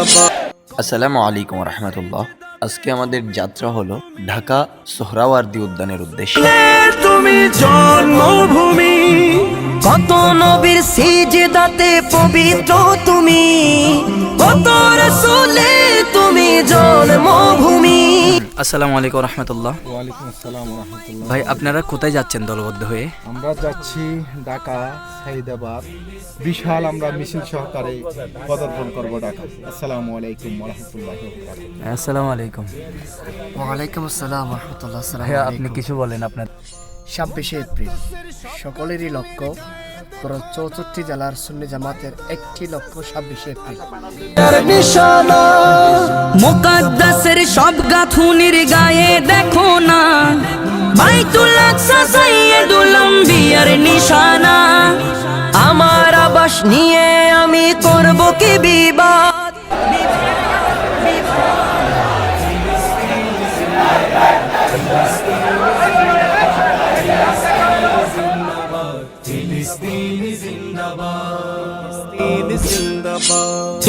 আসসালামু আলাইকুম রহমতুল্লাহ। আজকে আমাদের যাত্রা হলো ঢাকা সোহরাওয়ার্দী উদ্যানের উদ্দেশ্যে। তুমি জন্মভূমি। কত নবীর সিজদাতে পবিত্র তুমি। কত রসুলে তুমি আসসালামু আলাইকুম রহমতুল্লাহ। ওয়ালাইকুম আসসালাম রহমতুল্লাহ। ভাই আপনারা কোথায় যাচ্ছেন দলবদ্ধ হয়ে? আমরা যাচ্ছি ঢাকা সাইদাবাদ। বিশাল আমরা মিছিল সহকারে পদার্পণ করব ঢাকা। আসসালামু আলাইকুম রহমতুল্লাহ আসসালামু আলাইকুম। ওয়ালাইকুম আসসালাম রহমতুল্লাহ। ভাইয়া আপনি কিছু বলেন আপনার। ছাব্বিশে এপ্রিল সকলেরই লক্ষ্য পুরো চৌষট্টি জেলার সুন্নি জামাতের একটি লক্ষ ছাব্বিশে এপ্রিল। মুকাদ্দাসের সব গাথুনির গায়ে দেখো না। বাইতুল আকসা সাইয়েদুল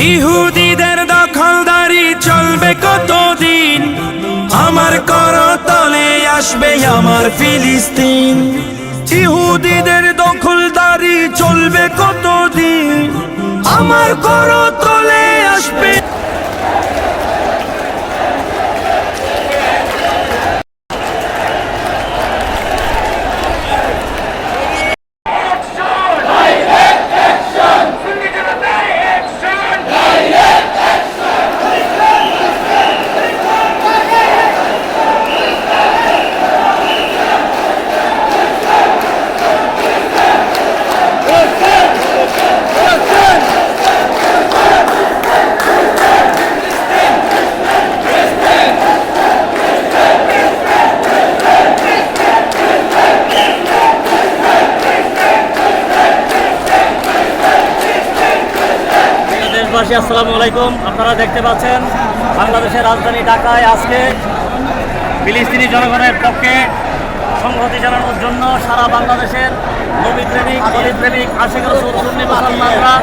ইহুদিদের দখলদারি চলবে কতদিন? আমার করতলে আসবে আমার ফিলিস্তিন। ইহুদিদের দখলদারি চলবে কতদিন? আমার করতলে আসবে দেশবাসী আসসালামু আলাইকুম। আপনারা দেখতে পাচ্ছেন বাংলাদেশের রাজধানী ঢাকায় আজকে ফিলিস্তিনি জনগণের পক্ষে সংহতি জানানোর জন্য সারা বাংলাদেশের নবী প্রেমিক গরিব প্রেমিক, আশেখ রসুল, সুন্নি মুসলমানরা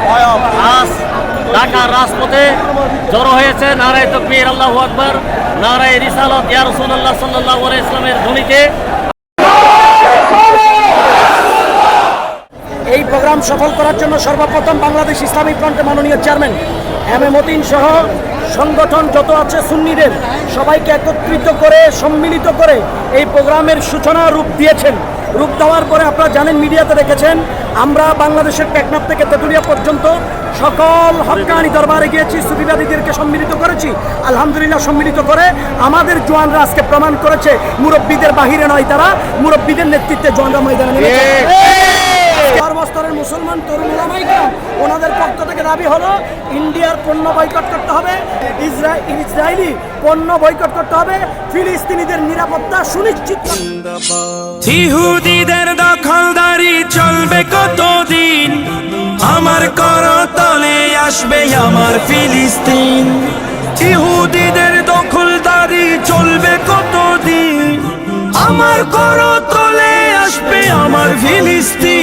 আজ ঢাকার রাজপথে জড়ো হয়েছে নারায় তকবীর, আল্লাহু আকবর, নারায় রিসালত, ইয়া রসুল্লাহ সাল্লাহ ইসলামের ধ্বনিতে। এই প্রোগ্রাম সফল করার জন্য সর্বপ্রথম বাংলাদেশ ইসলামী ফ্রন্টের মাননীয় চেয়ারম্যান এম এ মতিন সহ সংগঠন যত আছে সুন্নিদের সবাইকে একত্রিত করে, সম্মিলিত করে এই প্রোগ্রামের সূচনা রূপ দিয়েছেন। রূপ দেওয়ার পরে আপনারা জানেন, মিডিয়াতে দেখেছেন, আমরা বাংলাদেশের টেকনাফ থেকে তেঁতুলিয়া পর্যন্ত সকল হকানি দরবারে গিয়েছি সুবিবাদীদেরকে সম্মিলিত করেছি, আলহামদুলিল্লাহ সম্মিলিত করে। আমাদের জোয়ানরা আজকে প্রমাণ করেছে, মুরব্বীদের বাহিরে নয় তারা, মুরব্বীদের নেতৃত্বে জোয়ানরা ময়দানে নেমেছে সর্বস্তরের মুসলমান তরুণ ওলামাইকরাম ওনাদের পক্ষ থেকে দাবি হলো ইন্ডিয়ার পণ্য বয়কট করতে হবে ইসরায়েলি পণ্য বয়কট করতে হবে ফিলিস্তিনিদের নিরাপত্তা সুনিশ্চিত ইহুদিদের দখলদারি চলবে কতদিন? আমার করতলে আসবে আমার ফিলিস্তিন। ইহুদিদের দখলদারি চলবে কতদিন? আমার করতলে আসবে আমার ফিলিস্তিন।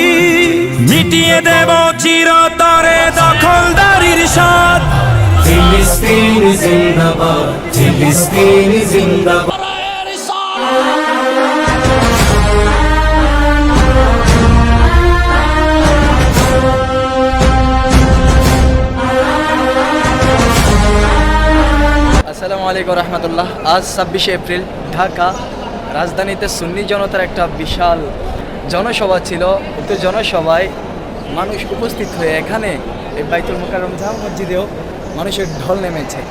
মিটিয়ে দেব চিরতরে দখলদারির সাথ ফিলিস্তিন জিন্দাবাদ ফিলিস্তিন জিন্দাবাদ। আসসালামু আলাইকুম রহমতুল্লাহ। আজ ছাব্বিশে এপ্রিল ঢাকা রাজধানীতে সুন্নি জনতার একটা বিশাল জনসভা ছিল। উক্ত জনসভায় মানুষ উপস্থিত হয়ে এখানে এই বাইতুল মোকারম জামা মসজিদেও মানুষের ঢল নেমেছে।